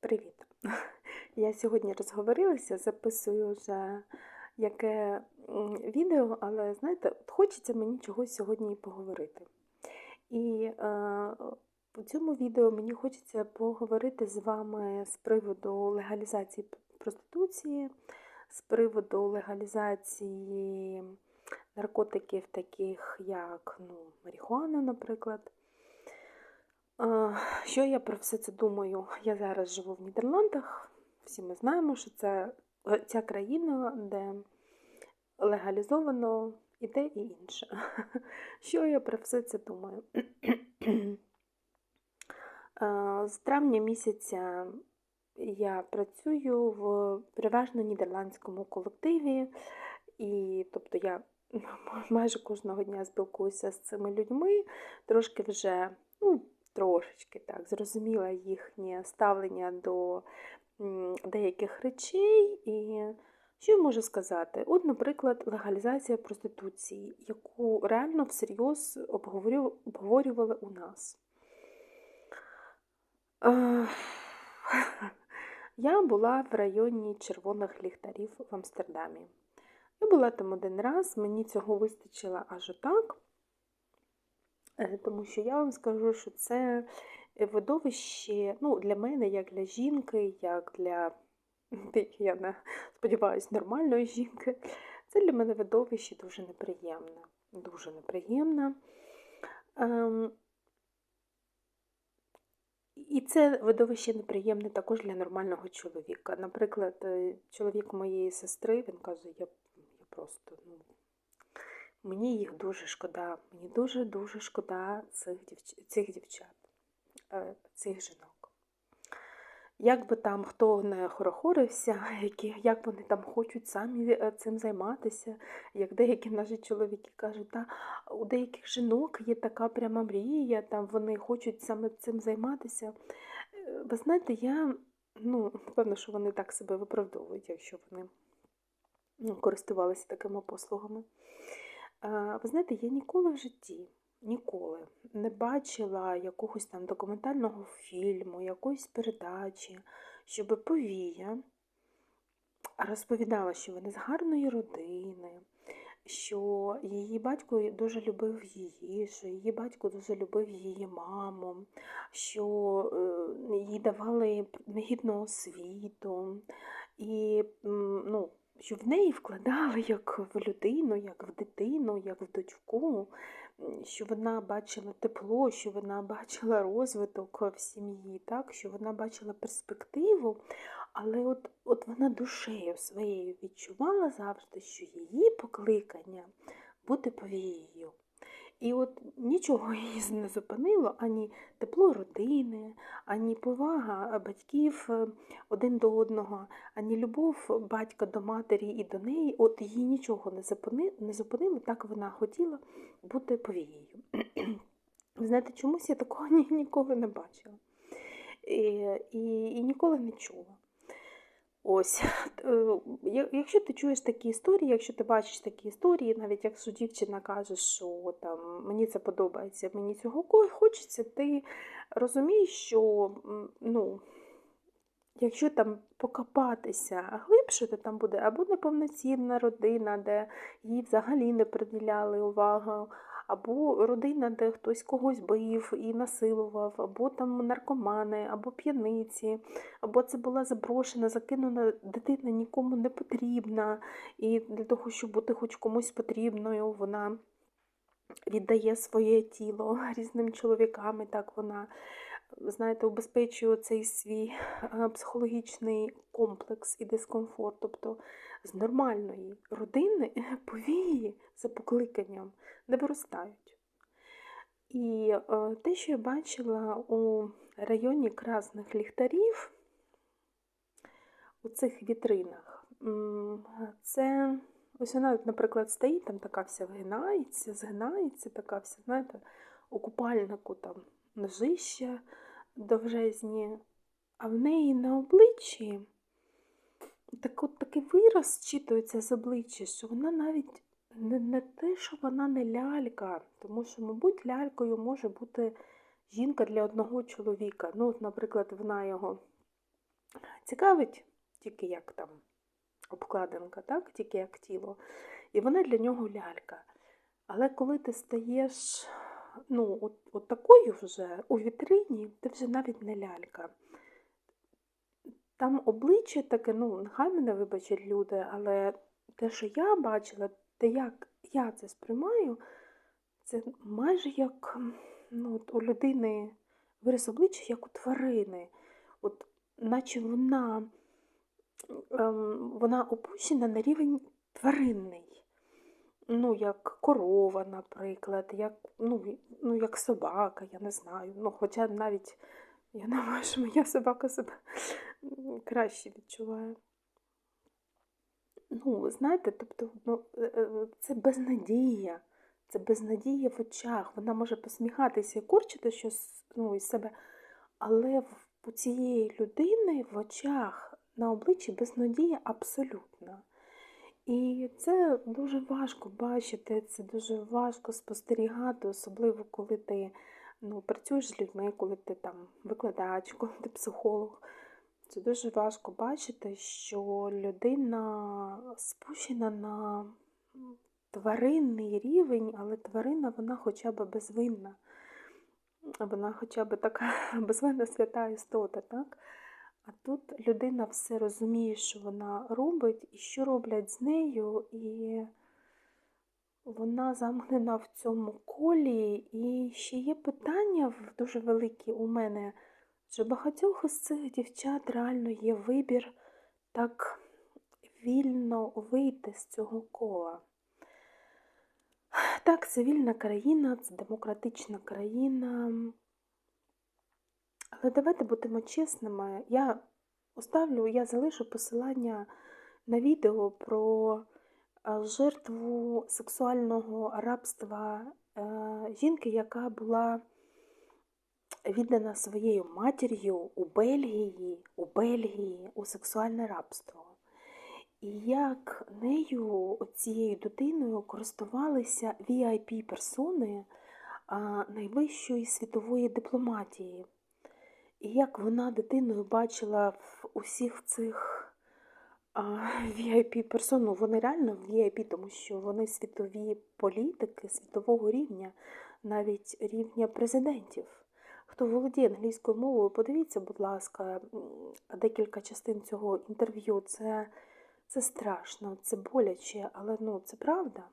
Привіт! Я сьогодні розговорилася, записую вже яке відео, але знаєте, хочеться мені чогось сьогодні поговорити. І е, у цьому відео мені хочеться поговорити з вами з приводу легалізації проституції, з приводу легалізації наркотиків, таких як ну, марихуана, наприклад. Що я про все це думаю? Я зараз живу в Нідерландах. Всі ми знаємо, що це е, ця країна, де легалізовано і те, і інше. Що я про все це думаю? З травня місяця я працюю в переважно нідерландському колективі, і тобто я майже кожного дня спілкуюся з цими людьми, трошки вже, ну, трошечки так, зрозуміла їхнє ставлення до деяких речей. І що я можу сказати? От, наприклад, легалізація проституції, яку реально всерйоз обговорювали у нас. Я була в районі червоних ліхтарів в Амстердамі. Я була там один раз, мені цього вистачило аж отак, Е, тому що я вам скажу, що це видовище ну, для мене, як для жінки, як для, я не сподіваюся, нормальної жінки. Це для мене видовище дуже неприємне. Дуже неприємне. Ем, і це видовище неприємне також для нормального чоловіка. Наприклад, е, чоловік моєї сестри, він каже, я, я просто, ну, мені їх дуже шкода, мені дуже-дуже шкода цих, цих дівчат, е, цих жінок. Як би там хто не хорохорився, які, як вони там хочуть самі е, цим займатися, як деякі наші чоловіки кажуть, та у деяких жінок є така пряма мрія, там вони хочуть саме цим займатися. Е, Ви знаєте, я, ну, напевно, що вони так себе виправдовують, якщо вони ну, користувалися такими послугами. Ви знаєте, я ніколи в житті, ніколи не бачила якогось там документального фільму, якоїсь передачі, щоб повія розповідала, що вони з гарної родини, що її батько дуже любив її, що її батько дуже любив її маму, що е, їй давали негідну освіту, і ну, що в неї вкладали як в людину, як в дитину, як в дочку, що вона бачила тепло, що вона бачила розвиток в сім'ї, так, що вона бачила перспективу, але от, от вона душею своєю відчувала завжди, що її покликання бути повією. І от нічого її не зупинило, ані тепло родини, ані повага батьків е, один до одного, ані любов батька до матері і до неї. От її нічого не зупини- не зупинило, так вона хотіла бути повією. Ви знаєте, чомусь я такого ні- ніколи не бачила і, і, і ніколи не чула. Ось, е, якщо ти чуєш такі історії, якщо ти бачиш такі історії, навіть якщо дівчина каже, що там мені це подобається, мені цього хочеться, ти розумієш, що ну, якщо там покопатися глибше, то там буде або неповноцінна родина, де їй взагалі не приділяли увагу, або родина, де хтось когось бив і насилував, або там наркомани, або п'яниці, або це була заброшена, закинена дитина нікому не потрібна, і для того, щоб бути хоч комусь потрібною, вона віддає своє тіло різним чоловікам, і так вона, знаєте, убезпечує цей свій е, психологічний комплекс і дискомфорт. Тобто з нормальної родини повії за покликанням не виростають. І е, те, що я бачила у районі красних ліхтарів, у цих вітринах, це ось вона, наприклад, стоїть, там така вся вгинається, згинається, така вся, знаєте, у купальнику там ножища довжезні, а в неї на обличчі так от такий вираз читується з обличчя, що вона навіть не, не те, що вона не лялька, тому що, мабуть, лялькою може бути жінка для одного чоловіка. Ну, от, наприклад, вона його цікавить тільки як там обкладинка, так? тільки як тіло. І вона для нього лялька. Але коли ти стаєш ну, от, от такою вже у вітрині, ти вже навіть не лялька. Там обличчя таке, ну, нехай мене вибачать люди, але те, що я бачила, те, як я це сприймаю, це майже як ну, от у людини вираз обличчя, як у тварини. От, Наче вона, ем, вона опущена на рівень тваринний. Ну, як корова, наприклад, як ну, ну, як собака, я не знаю. Ну, Хоча навіть я думаю, що моя собака себе краще відчуває. Ну, знаєте, тобто, ну, е, е, це безнадія, це безнадія в очах. Вона може посміхатися і курчити щось ну, із себе, але у цієї людини в очах на обличчі безнадія абсолютна. І це дуже важко бачити, це дуже важко спостерігати, особливо коли ти ну, працюєш з людьми, коли ти там викладач, коли ти психолог. Це дуже важко бачити, що людина спущена на тваринний рівень, але тварина вона хоча б безвинна. Вона хоча б така безвинна свята істота, так? А тут людина все розуміє, що вона робить, і що роблять з нею, і вона замкнена в цьому колі. І ще є питання дуже великі у мене, що багатьох із цих дівчат реально є вибір так вільно вийти з цього кола. Так, це вільна країна, це демократична країна. Але давайте будемо чесними. Я оставлю, я залишу посилання на відео про жертву сексуального рабства е, жінки, яка була віддана своєю матір'ю у Бельгії, у Бельгії у сексуальне рабство. І як нею, цією дитиною, користувалися VIP-персони найвищої світової дипломатії. І як вона дитиною бачила в усіх цих VIP-персон, ну вони реально VIP, тому що вони світові політики світового рівня, навіть рівня президентів. Хто володіє англійською мовою, подивіться, будь ласка, декілька частин цього інтерв'ю. Це це страшно, це боляче, але ну, це правда.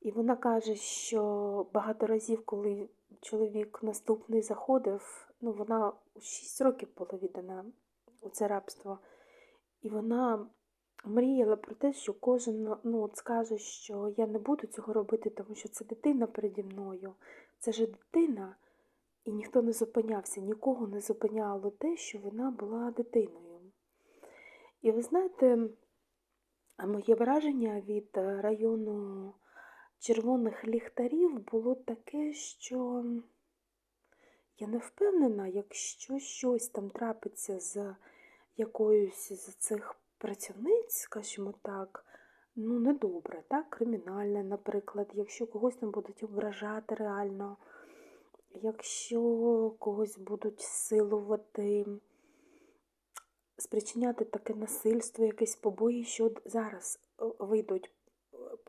І вона каже, що багато разів, коли чоловік наступний заходив, ну, вона у 6 років була віддана у це рабство. І вона мріяла про те, що кожен ну, от скаже, що я не буду цього робити, тому що це дитина переді мною. Це ж дитина, і ніхто не зупинявся, нікого не зупиняло те, що вона була дитиною. І ви знаєте, моє враження від району червоних ліхтарів було таке, що я не впевнена, якщо щось там трапиться з якоюсь з цих працівниць, скажімо так, ну, недобре, так, кримінальне, наприклад, якщо когось там будуть ображати реально, якщо когось будуть силувати, спричиняти таке насильство, якесь побої, що зараз е, вийдуть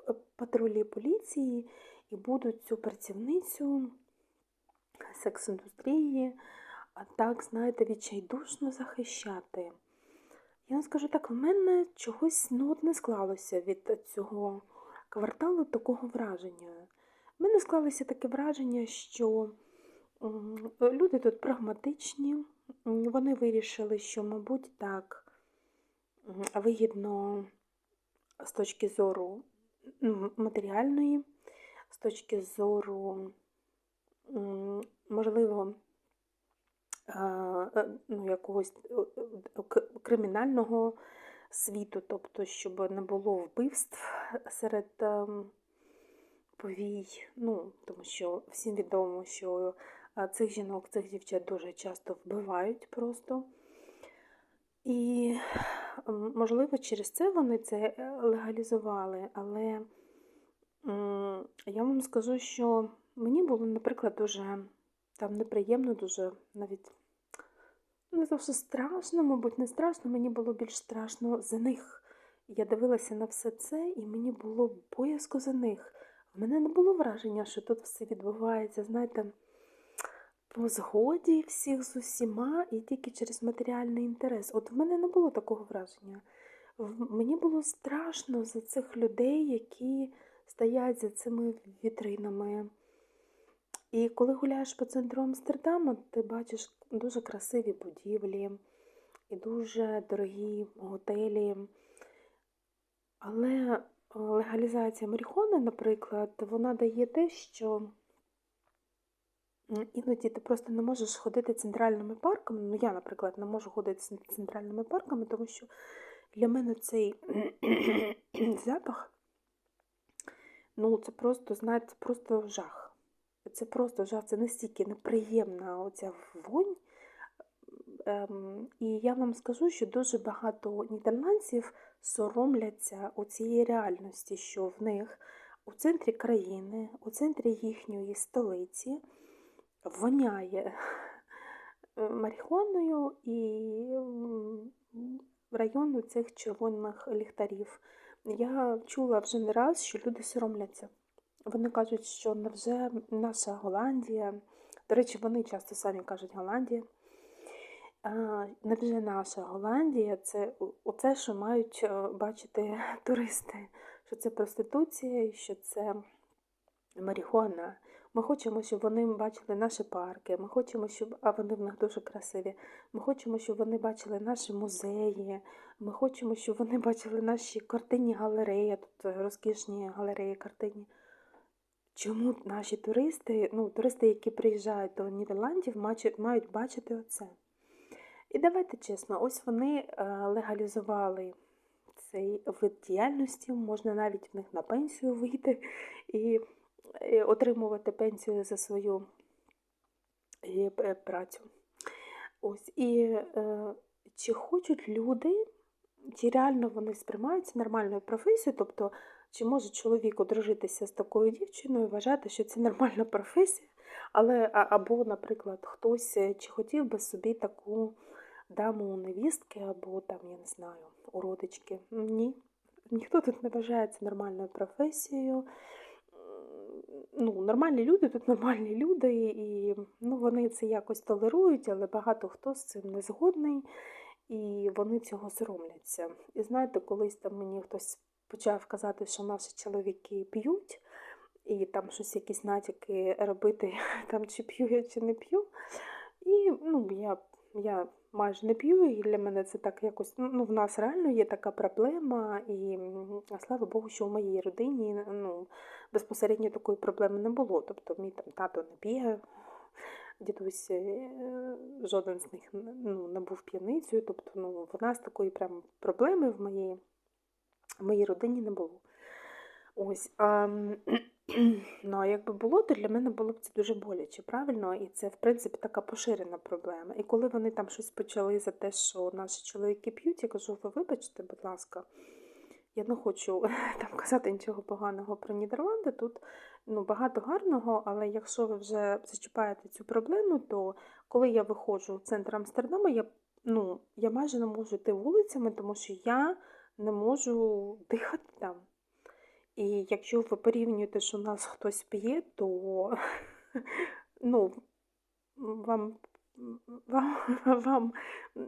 е, патрулі поліції і будуть цю працівницю секс-індустрії а так, знаєте, відчайдушно захищати. Я вам скажу так, в мене чогось ну, от не склалося від цього кварталу такого враження. В мене склалося таке враження, що люди тут прагматичні, вони вирішили, що, мабуть, так вигідно з точки зору матеріальної, з точки зору, можливо, Е, ну, якогось кримінального світу, тобто, щоб не було вбивств серед ем, повій, ну, тому що всім відомо, що цих жінок, цих дівчат дуже часто вбивають просто. І, можливо, через це вони це легалізували, але я вам скажу, що мені було, наприклад, дуже там неприємно, дуже навіть не то, що страшно, мабуть, не страшно, мені було більш страшно за них. Я дивилася на все це, і мені було боязко за них. В мене не було враження, що тут все відбувається, знаєте, по згоді всіх з усіма і тільки через матеріальний інтерес. От в мене не було такого враження. Мені було страшно за цих людей, які стоять за цими вітринами. І коли гуляєш по центру Амстердаму, ти бачиш дуже красиві будівлі і дуже дорогі готелі. Але е, легалізація марихуани, наприклад, вона дає те, що іноді ти просто не можеш ходити центральними парками. Ну, я, наприклад, не можу ходити центральними парками, тому що для мене цей запах, ну, це просто, знаєте, це просто жах. Це просто жах, це настільки неприємна оця вонь. Ем, І я вам скажу, що дуже багато нідерландців соромляться у цієї реальності, що в них у центрі країни, у центрі їхньої столиці воняє марихуаною і району цих червоних ліхтарів. Я чула вже не раз, що люди соромляться. Вони кажуть, що невже наша Голландія, до речі, вони часто самі кажуть Голландія. Невже наша Голландія це оце, що мають е, бачити туристи, що це проституція, що це марихуана. Ми хочемо, щоб вони бачили наші парки, ми хочемо, щоб а вони в них дуже красиві. Ми хочемо, щоб вони бачили наші музеї, ми хочемо, щоб вони бачили наші картинні галереї, тут розкішні галереї картинні. Чому наші туристи, ну, туристи, які приїжджають до Нідерландів, мають бачити оце? І давайте чесно, ось вони е, легалізували цей вид діяльності, можна навіть в них на пенсію вийти і отримувати пенсію за свою е, працю. Ось, І е, чи хочуть люди, чи реально вони сприймаються нормальною професією, тобто, чи може чоловік одружитися з такою дівчиною, вважати, що це нормальна професія, але або, наприклад, хтось чи хотів би собі таку даму у невістки, або там, я не знаю, у родички. Ні. Ніхто тут не вважає це нормальною професією. Ну, Нормальні люди тут нормальні люди, і ну, вони це якось толерують, але багато хто з цим не згодний, і вони цього соромляться. І знаєте, колись там мені хтось почав казати, що наші чоловіки п'ють, і там щось якісь натяки робити, там чи п'ю я, чи не п'ю. І ну, я я майже не п'ю, і для мене це так якось. Ну, в нас реально є така проблема, і слава Богу, що в моїй родині ну, безпосередньо такої проблеми не було. Тобто мій там тато не п'є, дідусь е, жоден з них ну, не був п'яницею. Тобто ну, в нас такої прям проблеми в моїй, в моїй родині не було. Ось. А, Ну, а якби було, то для мене було б це дуже боляче, правильно? І це, в принципі, така поширена проблема. І коли вони там щось почали за те, що наші чоловіки п'ють, я кажу, ви вибачте, будь ласка, я не хочу там казати нічого поганого про Нідерланди. Тут ну, багато гарного, але якщо ви вже зачіпаєте цю проблему, то коли я виходжу в центр Амстердаму, я ну, я майже не можу йти вулицями, тому що я не можу дихати там. І якщо ви порівнюєте, що нас хтось п'є, то ну, вам вам, вам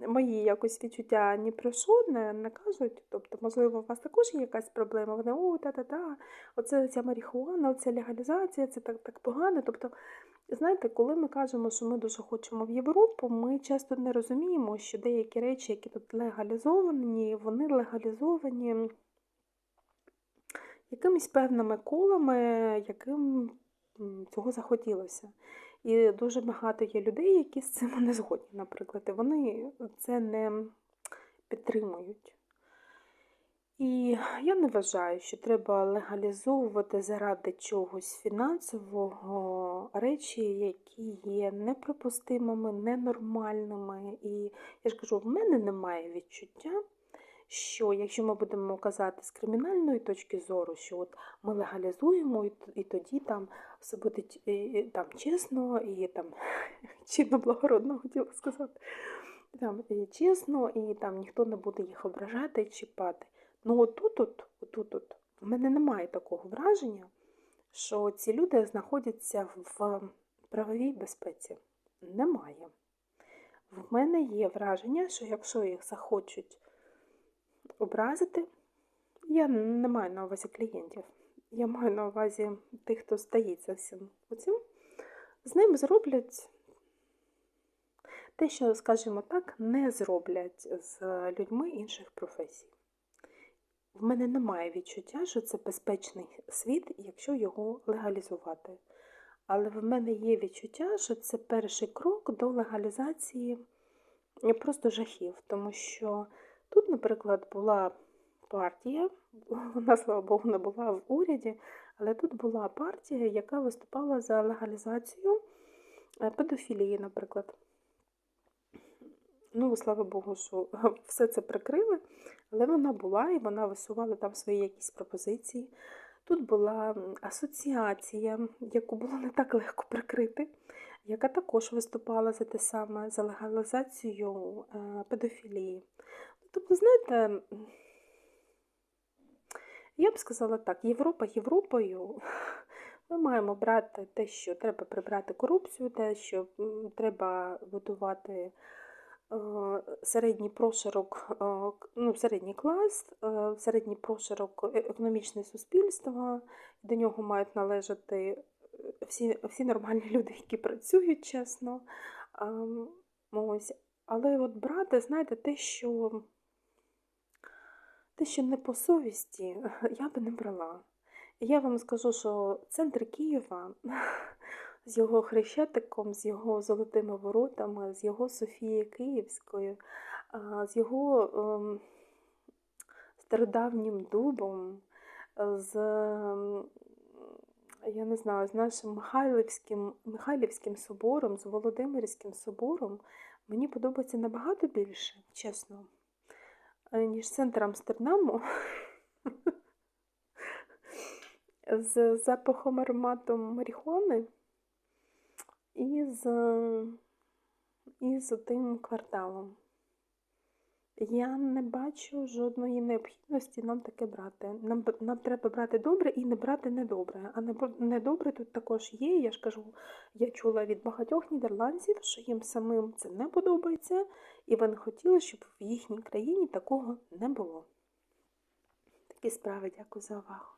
мої якось відчуття ні про що не, не кажуть. Тобто, можливо, у вас також є якась проблема. Вони, о, та-та-та, оце ця марихуана, оця легалізація, це так так погано. Тобто, знаєте, коли ми кажемо, що ми дуже хочемо в Європу, ми часто не розуміємо, що деякі речі, які тут легалізовані, вони легалізовані якимись певними колами, яким цього захотілося. І дуже багато є людей, які з цим не згодні, наприклад, і вони це не підтримують. І я не вважаю, що треба легалізовувати заради чогось фінансового речі, які є неприпустимими, ненормальними. І я ж кажу, в мене немає відчуття що якщо ми будемо казати з кримінальної точки зору, що от ми легалізуємо, і тоді там все буде там чесно і там чинно благородно хотіла сказати. там е, чесно, і там ніхто не буде їх ображати, чіпати. Ну отут, от, отут, от, в мене немає такого враження, що ці люди знаходяться в правовій безпеці. Немає. В мене є враження, що якщо їх захочуть образити, я не маю на увазі клієнтів, я маю на увазі тих, хто стоїть за всім оцим, з ним зроблять те, що, скажімо так, не зроблять з людьми інших професій. В мене немає відчуття, що це безпечний світ, якщо його легалізувати. Але в мене є відчуття, що це перший крок до легалізації просто жахів, тому що тут, наприклад, була партія, вона, слава Богу, не була в уряді, але тут була партія, яка виступала за легалізацію е, педофілії, наприклад. Ну, слава Богу, що все це прикрили, але вона була і вона висувала там свої якісь пропозиції. Тут була асоціація, яку було не так легко прикрити, яка також виступала за те саме, за легалізацію е, педофілії. Тобто, знаєте, я б сказала так, Європа Європою. Ми маємо брати те, що треба прибрати корупцію, те, що треба будувати середній прошарок, ну, середній клас, середній прошарок е, економічне суспільство, до нього мають належати всі всі нормальні люди, які працюють чесно. Ось. Але от брати, знаєте, те, що те, що не по совісті, я би не брала. Я вам скажу, що центр Києва з його хрещатиком, з його золотими воротами, з його Софією Київською, з його ем, стародавнім дубом, з я не знаю, з нашим Михайлівським, Михайлівським собором, з Володимирським собором, мені подобається набагато більше, чесно, ніж центр Амстердаму. З запахом ароматом марихуани і з, і з тим кварталом. Я не бачу жодної необхідності нам таке брати. Нам нам треба брати добре і не брати недобре. А недобре тут також є. Я ж кажу, я чула від багатьох нідерландців, що їм самим це не подобається, і вони хотіли, щоб в їхній країні такого не було. Такі справи, дякую за увагу.